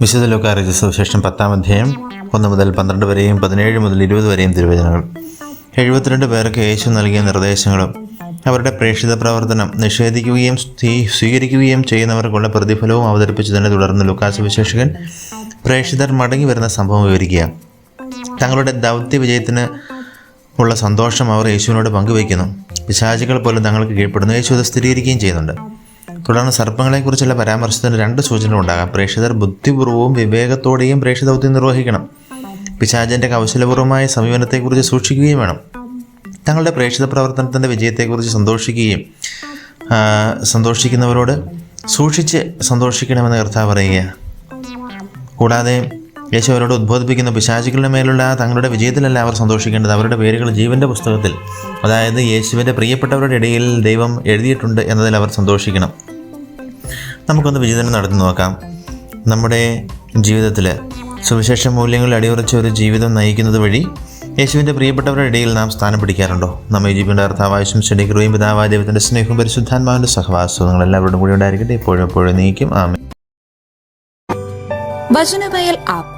വിശുദ്ധ ലോകാറിയ സുവിശേഷം പത്താം അധ്യായം ഒന്ന് മുതൽ പന്ത്രണ്ട് വരെയും പതിനേഴ് മുതൽ ഇരുപത് വരെയും തിരുവചനങ്ങൾ. എഴുപത്തിരണ്ട് പേർക്ക് യേശു നൽകിയ നിർദ്ദേശങ്ങളും അവരുടെ പ്രേക്ഷിത പ്രവർത്തനം നിഷേധിക്കുകയും സ്വീകരിക്കുകയും ചെയ്യുന്നവർക്കുള്ള പ്രതിഫലവും അവതരിപ്പിച്ചതിനെ തുടർന്ന് ലുക്കാസ് വിശേഷകൻ പ്രേക്ഷിതർ മടങ്ങി വരുന്ന സംഭവം വിവരിക്കുക. തങ്ങളുടെ ദൗത്യ വിജയത്തിന് ഉള്ള സന്തോഷം അവർ യേശുവിനോട് പങ്കുവയ്ക്കുന്നു. പിശാചികൾ പോലും തങ്ങൾക്ക് കീഴ്പ്പെടുന്നു. യേശു അത് സ്ഥിരീകരിക്കുകയും ചെയ്യുന്നുണ്ട്. തുടർന്ന് സർപ്പങ്ങളെക്കുറിച്ചുള്ള പരാമർശത്തിന് രണ്ട് സൂചനകൾ ഉണ്ടാകാം. പ്രേക്ഷിതർ ബുദ്ധിപൂർവവും വിവേകത്തോടെയും പ്രേക്ഷിതൗത്യം നിർവഹിക്കണം. പിശാചിന്റെ കൗശലപൂർവമായ സമീപനത്തെക്കുറിച്ച് സൂക്ഷിക്കുകയും വേണം. തങ്ങളുടെ പ്രേക്ഷിത പ്രവർത്തനത്തിന്റെ വിജയത്തെക്കുറിച്ച് സന്തോഷിക്കുകയും സന്തോഷിക്കുന്നവരോട് സൂക്ഷിച്ച് സന്തോഷിക്കണമെന്ന് കർത്താവ് പറയുക കൂടാതെ യേശു അവരോട് ഉദ്ബോധിപ്പിക്കുന്ന പിശാചികളുടെ മേലുള്ള തങ്ങളുടെ വിജയത്തിലല്ല അവർ സന്തോഷിക്കേണ്ടത്. അവരുടെ പേരുകൾ ജീവന്റെ പുസ്തകത്തിൽ. അതായത് യേശുവിന്റെ പ്രിയപ്പെട്ടവരുടെ ഇടയിൽ ദൈവം എഴുതിയിട്ടുണ്ട് എന്നതിൽ അവർ സന്തോഷിക്കണം. നമുക്കൊന്ന് വിചിന്തനം നടത്തി നോക്കാം. നമ്മുടെ ജീവിതത്തിൽ സുവിശേഷ മൂല്യങ്ങൾ അടിയുറച്ച ഒരു ജീവിതം നയിക്കുന്നത് വഴി യേശുവിന്റെ പ്രിയപ്പെട്ടവരുടെ ഇടയിൽ നാം സ്ഥാനം പിടിക്കാറുണ്ടോ? നമ്മെ ജീവിന്റെ അർത്ഥാവാവശ്യം ചെടികൃയും പിതാവായ ദൈവത്തിന്റെ സ്നേഹവും പരിശുദ്ധാത്മാവിന്റെ സഹവാസവും നിങ്ങൾ എല്ലാവരോടും കൂടി ഉണ്ടായിരിക്കട്ടെ. എപ്പോഴും എപ്പോഴും നീക്കും ആമേ വചനവയൽ ആപ്പ്.